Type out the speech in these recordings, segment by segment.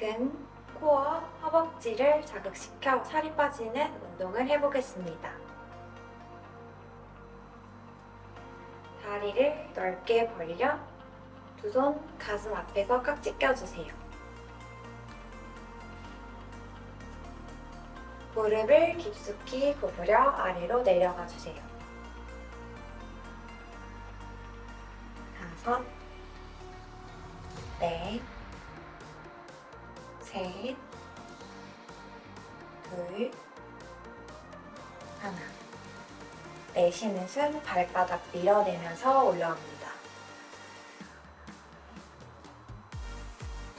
등, 코어, 허벅지를 자극시켜 살이 빠지는 운동을 해보겠습니다. 다리를 넓게 벌려 두 손 가슴 앞에서 깍지 껴주세요. 무릎을 깊숙이 구부려 아래로 내려가 주세요. 다섯, 넷, 셋, 둘, 하나. 내쉬는 숨 발바닥 밀어내면서 올라옵니다.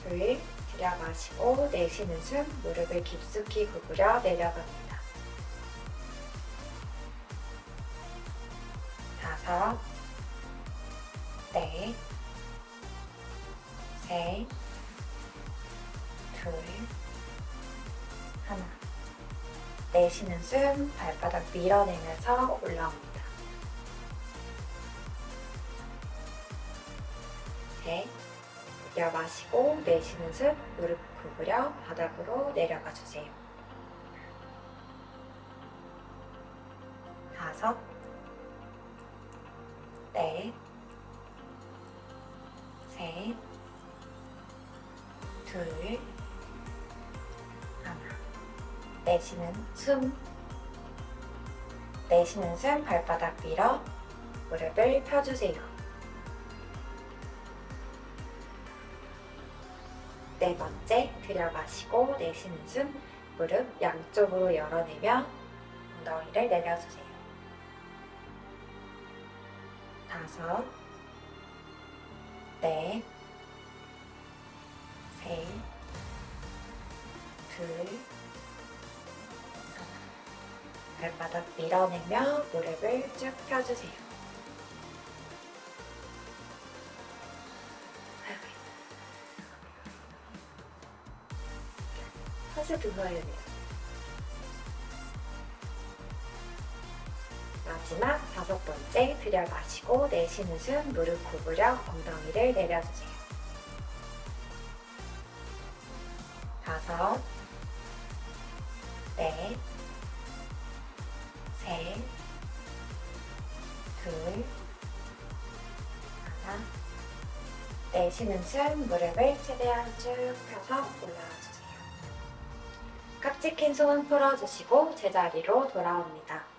둘, 들여 마시고 내쉬는 숨 무릎을 깊숙이 구부려 내려갑니다. 다섯, 넷, 셋, 둘, 하나. 내쉬는 숨 발바닥 밀어내면서 올라옵니다. 셋, 들여 마시고 내쉬는 숨 무릎 구부려 바닥으로 내려가 주세요. 다섯, 넷, 셋, 둘. 내쉬는 숨. 내쉬는 숨 발바닥 밀어 무릎을 펴주세요. 네 번째, 들여 마시고 내쉬는 숨 무릎 양쪽으로 열어내며 엉덩이를 내려주세요. 다섯, 넷, 셋, 둘, 발바닥 밀어내며 무릎을 쭉 펴주세요. 사실 들어야 돼요. 마지막 다섯 번째 들여 마시고 내쉬는 숨 무릎 구부려 엉덩이를 내려주세요. 다섯, 넷, 셋, 둘, 하나. 내쉬는 숨 무릎을 최대한 쭉 펴서 올라와 주세요. 깍지 낀 손 풀어주시고 제자리로 돌아옵니다.